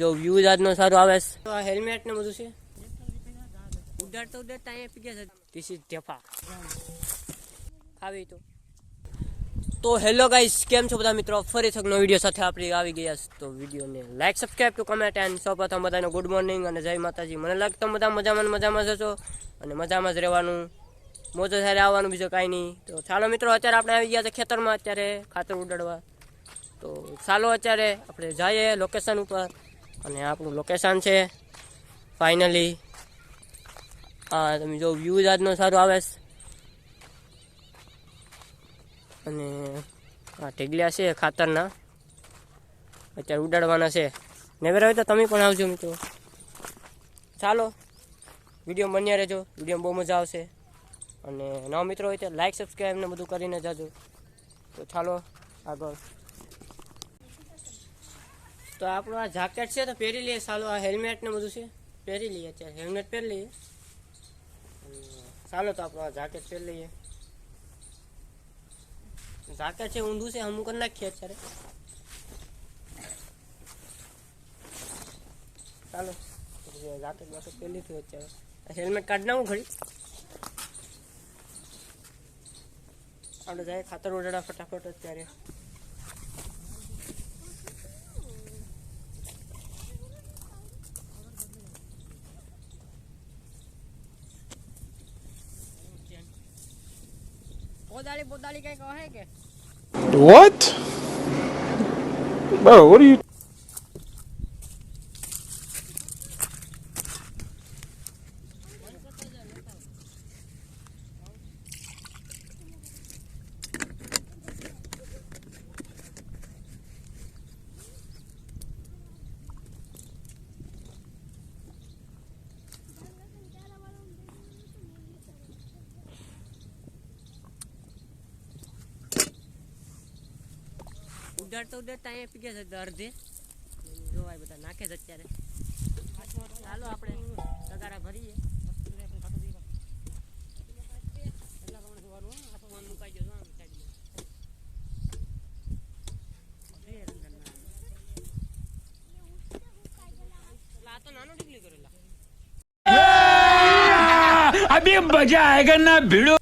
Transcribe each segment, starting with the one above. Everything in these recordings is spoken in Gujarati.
જો વ્યૂઝ આજનો સારો આવે તો આ હેલ્મેટ ને બધું છે? ઉડાડતો ઉડાડતા અહીંયા પી ગયા છે. ધીસ ઇઝ ઢેફા ખાવી તો. તો હેલો ગાઈસ કેમ છો બધા મિત્રો? ફરી એક વીડિયો સાથે આપણે આવી ગયા તો વિડીયોને like subscribe to comment and સૌપ્રથમ બધાને ગુડ મોર્નિંગ અને જય માતાજી. મને લાગતો બધા મજામાં મજામાં જ છો અને મજામાં જ રહેવાનું. મોજો સાથે આવવાનું બીજું કાંઈ નહીં. તો ચાલો મિત્રો અત્યારે આપણે આવી ગયા છે ખેતરમાં. અત્યારે ખાતર ઉડાડવા. તો ચાલો અત્યારે આપણે જઈએ લોકેશન ઉપર. અને આપણું લોકેશન છે. ફાઇનલી હા તમે જો વ્યૂઝ આજનો સારો આવે અને આ ઢીગલિયા છે ખાતરના. અત્યારે ઉડાડવાના છે. નેવેર હોય તો તમે પણ આવજો મિત્રો. ચાલો વીડિયો બન્યા રહેજો. વીડિયો બહુ મજા આવશે. અને નવા મિત્રો હોય તો લાઈક સબસ્ક્રાઈબ ને બધું કરીને જાજો. તો ચાલો, આગળ. તો આપણું આ જાકેટ છે તો પહેરી લઈએ. ચાલો આ હેલ્મેટ ને બધું છે. પહેરી લઈએ અત્યારે. હેલ્મેટ પહેરી લઈએ. અને ચાલો તો આપણું આ જાકેટ પહેરી લઈએ. જાકેટ છે, ઊંધું છે, અમુક કરી નાખીએ અત્યારે. ચાલો જાકેટ બાકેટ પહેરી લીધું અત્યારે. હેલ્મેટ કાઢી નાખું ઘડી. આપણે જાય ખાતર ઉડાડા ફટાફટ અત્યારે. What? Bro, what are you? ઉડાડતો ઉડાડતા અહીંયા પી ગયા છે અડધે જોવાય બધા નાખે છે અત્યારે. ચાલો આપણે તગારા ભરીએ. મુકાઈ જજો આમ સાઈડમાં. એટલે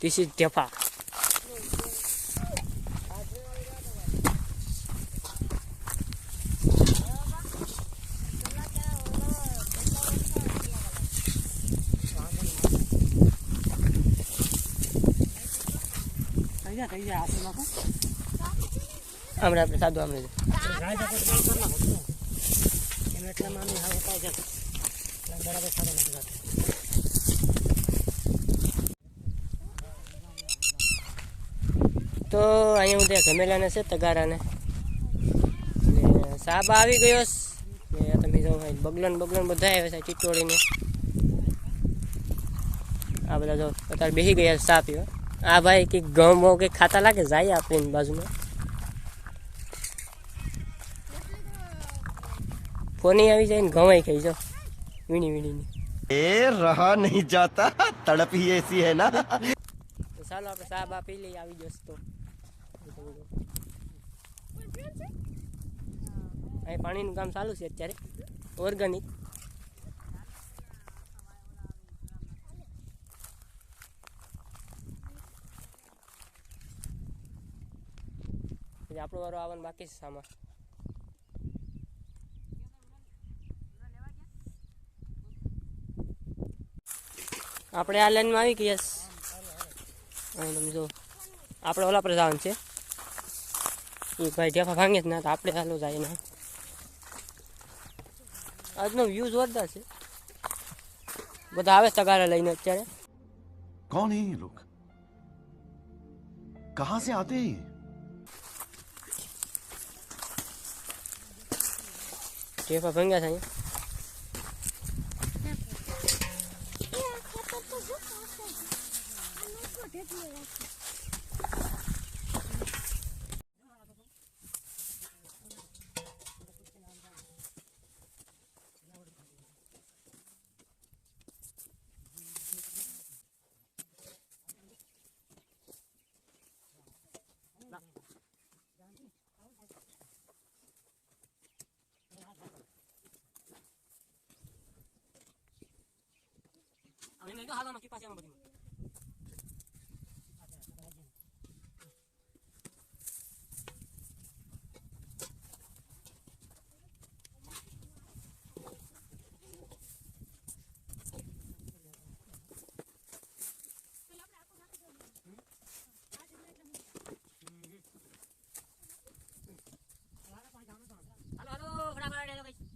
This is Depa. আমরা আপনি সাধু আমরা એટલા માં હાવ ઉપાય જશે બરાબર સાધન નથી तो अँ देख मेला ने से तगारा ने साब आ गयोस बगलन बगलन बधाया चित्तौड़ी ने आ बता जो अतर बेही गया साप यो आ भाई कि गम वो के खाता लागे जाई आप बाजू में फोनी आवी जाई गमई खई जो विनी विनी ने ए रहा नहीं जाता तड़प ही ऐसी है ना तो चलो आप आप ही ले आवी जस्तो तो અહીં પાણીનું કામ ચાલુ છે અત્યારે. ઓર્ગેનિક આપણો વારો આવવાનું બાકી છે સામાન આપણે આ લાઈનમાં આવી ગયા અહીં તમે જો, આપણે ઓલા પર જવાનું છે. એ ભાઈ ઢેફા ભાંગે જ ના તો આપણે હાલો જાય ને. આજનો વ્યૂ જોરદાર છે. બધા આવે તગારા લઈને અત્યારે. કોણ હે લોક કહા સે આતે હે ઢેફા ભાંગ્યા છે અહીંયા.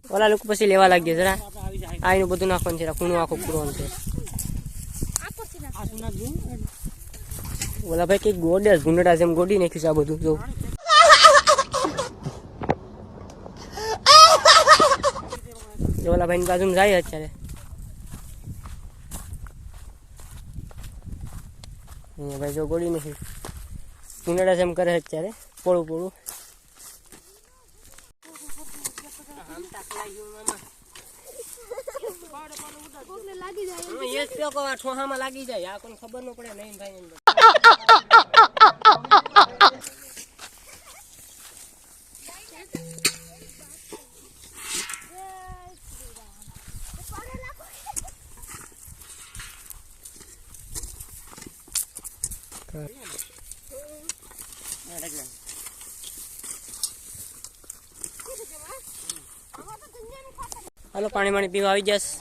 ઓલા લોકો પછી લેવા લાગ્યા જરા. આ બધું નાખવાનું છે ખૂણું આખું પૂરવાનું છે. ઓલા ભાઈ કંઈક ગોડે ગુંડડા જેમ ગોડી નાખ્યું છે આ બધું જો ઓલા ભાઈ બાજુ જાય અત્યારે ભાઈ જો ગોડી નથી ગુંડડા જેમ કરે અત્યારે પોળું પોળું લાગી જાય એ જ પ્યો કહો, આ ઠોહામાં લાગી જાય આ કોઈને ખબર ન પડે નહીં ભાઈ એમ. હાલો પાણી પાણી પીવા આવી જશ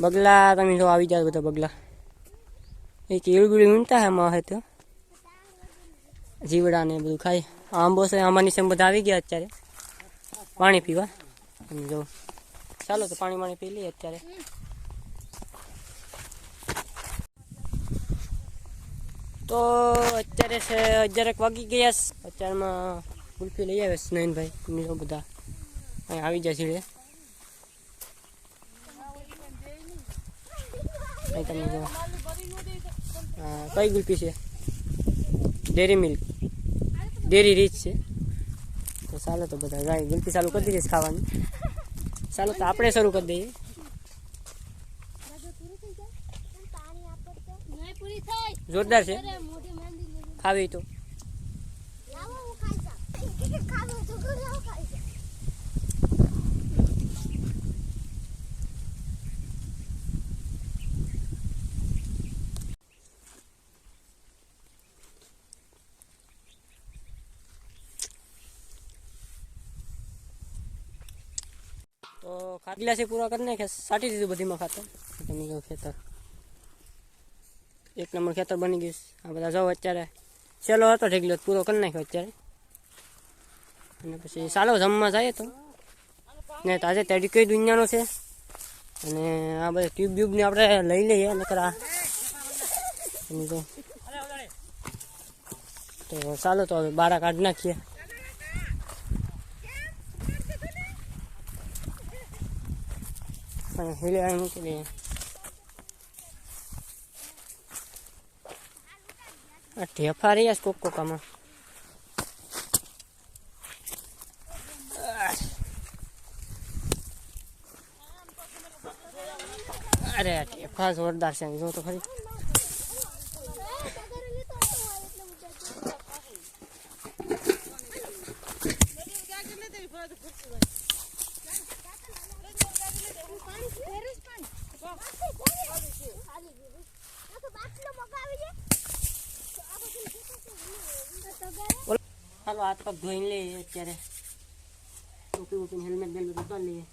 બગલા, તમે જો આવી જાવ બધા બગલા. એ કેળું બીળું વીણતા હે માં તો. જીવડા ને બધું ખાય. આંબો છે, આંબાની સેમ બધા આવી ગયા અત્યારે. પાણી પીવા. તમે જો. ચાલો તો પાણી પાણી પી લઈએ અત્યારે. તો અત્યારે છે, અગિયારેક વાગી ગયા. અત્યારમાં કુલ્ફી લઈ આવે જો બધા. અહીં આવી જાય છે અહીં તમે જો કઈ ગુલ્ફી છે ડેરી મિલ્ક ડેરી રીચ છે તો ચાલો તો બધા જાય ગુલ્ફી ચાલુ કરી દઈએ ખાવાની ચાલો તો આપણે શરૂ કરી દઈએ જોરદાર છે ખાવી તો લાવો હું ખાઈ જાઉં ખાવો તો ઘરે આવો ખાઈ જાઉં છે પૂરા કરી નાખ્યા, સાટી દીધું બધીમાં ખાતર. તમે જો ખેતર. એક નંબર ખેતર બની ગયું આ બધા જાઓ અત્યારે. સેલો હતો ઢેગલો, પૂરો કરી નાખ્યો અત્યારે. અને પછી ચાલો જમવા જાય તો. ને તાજે તડકે દુનિયાનો છે. અને આ બધા ટ્યુબ ટ્યુબને આપણે લઈ લઈએ, નકર આ તો ચાલો તો હવે બારા કાઢી નાખીએ. અને હિલાય દઈએ આ ઢેફા રહ્યા છે કોક કોકામાં અરે ઢેફા જોરદાર છે જો તો ખરી પાણી ફેરસ પાણી ખાલી ગયું આ તો બાટલો મગાવી દે તો આ બધું તો તગારે હાલો હાથ પગ ધોઈને લઈએ અત્યારે. ટોપી ઉપીને હેલ્મેટ બેલ્મેટ ઉતારી લઈએ.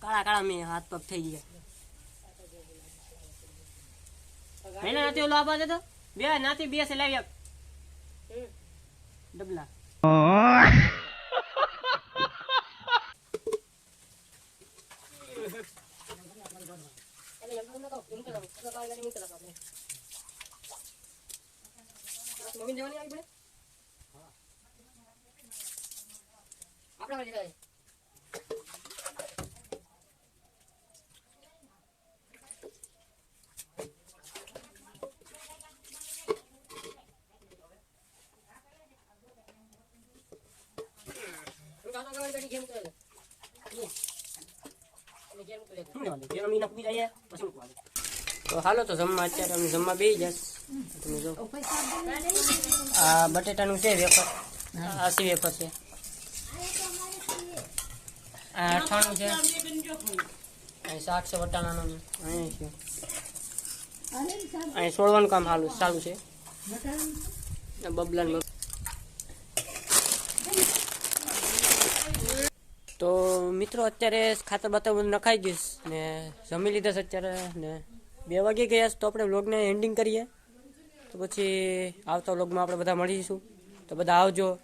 કાળા કાળા મેં હાથ પગ થઈ ગયા. એને નાથી ઓલો આપવા દેતો બે નાથી બે છે લાવી આપ. ડબલા. આપણા જાય તો હાલો તો જમવા અત્યારે અમે જમવા બે જશ તમે જો. આ બટેટાનું છે વેફર. આ સી વેફર છે. આ અઠાણું છે. અહીં શાક છે, વટાણાનું અહીં છે. અહીં છોડવાનું કામ હાલું, ચાલુ છે. આ બબલાન તો મિત્રો, અત્યારે ખાતર બાતર બધું નખાઈ ગઈશ ને જમી લીધા અત્યારે. ને બે વાગે ગયા તો આપણે વ્લોગને એન્ડિંગ કરીએ. તો પછી આવતા વ્લોગમાં આપણે બધા મળીશું. તો બધા આવજો.